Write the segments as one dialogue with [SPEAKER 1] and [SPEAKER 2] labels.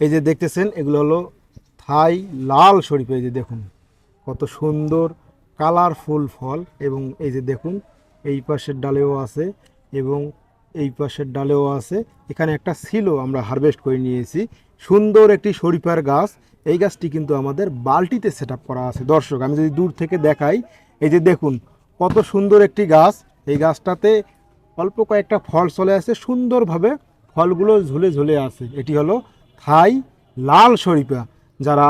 [SPEAKER 1] এই যে দেখতেছেন, এগুলো হলো থাই লাল শরীফ। এই যে দেখুন, কত সুন্দর কালারফুল ফল। এবং এই যে দেখুন, এই পাশের ডালেও আছে এবং এই পাশের ডালেও আছে। এখানে একটা ছিল আমরা হারভেস্ট করে নিয়েছি। সুন্দর একটি শরীফার গাছ। এই গাছটি কিন্তু আমাদের বালতিতে সেট করা আছে। দর্শক, আমি যদি দূর থেকে দেখাই, এই যে দেখুন, কত সুন্দর একটি গাছ। এই গাছটাতে অল্প কয়েকটা ফল চলে আসে। সুন্দরভাবে ফলগুলো ঝুলে ঝুলে আছে। এটি হলো থাই লাল শরীফা, যারা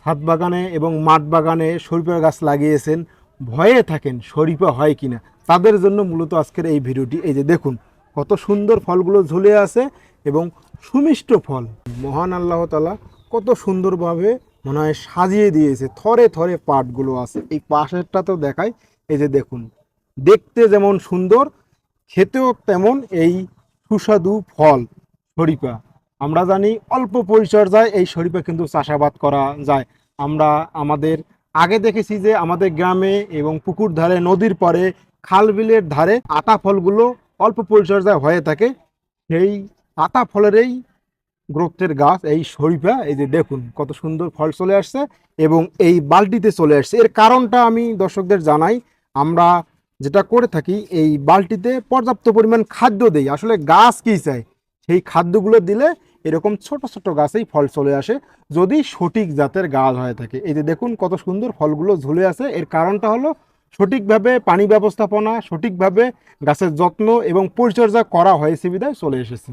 [SPEAKER 1] ছাদ বাগানে এবং মাঠ বাগানে শরীফা গাছ লাগিয়েছেন, ভয়ে থাকেন শরীফা হয় কিনা। তাদের জন্য মূলত আজকের এই ভিডিওটি। এই যে দেখুন, কত সুন্দর ফলগুলো ঝুলে আছে এবং সুমিষ্ট ফল। মহান আল্লাহ তালা কত সুন্দরভাবে মনে হয় সাজিয়ে দিয়েছে। থরে থরে পাটগুলো আছে। এই পাশেরটা তো দেখায় এই যে দেখুন, দেখতে যেমন সুন্দর, খেতেও তেমন এই সুস্বাদু ফল শরীফা। আমরা জানি অল্প পরিচর্যায় এই শরীফা কিন্তু চাষাবাদ করা যায়। আমরা আমাদের আগে দেখেছি যে আমাদের গ্রামে এবং পুকুর ধারে, নদীর পরে, খাল বিলের ধারে আতা ফলগুলো অল্প পরিচর্যায় হয়ে থাকে। সেই আতা ফলেরই গ্রোথের গাছ এই শরীফা, এই যে দেখুন কত সুন্দর ফল চলে আসছে এবং এই বালটিতে চলে আসছে। এর কারণটা আমি দর্শকদের জানাই, আমরা যেটা করে থাকি, এই বালটিতে পর্যাপ্ত পরিমাণ খাদ্য দেই। আসলে গাছ কি চাই? সেই খাদ্যগুলো দিলে এরকম ছোট ছোট গাছেই ফল চলে আসে যদি সঠিক জাতের গাছ হয়ে থাকে। এই যে দেখুন কত সুন্দর ফলগুলো ঝুলে আছে। এর কারণটা হলো সঠিকভাবে পানি ব্যবস্থাপনা, সঠিকভাবে গাছের যত্ন এবং পরিচর্যা করা হয়েছে বিধায় চলে এসেছে।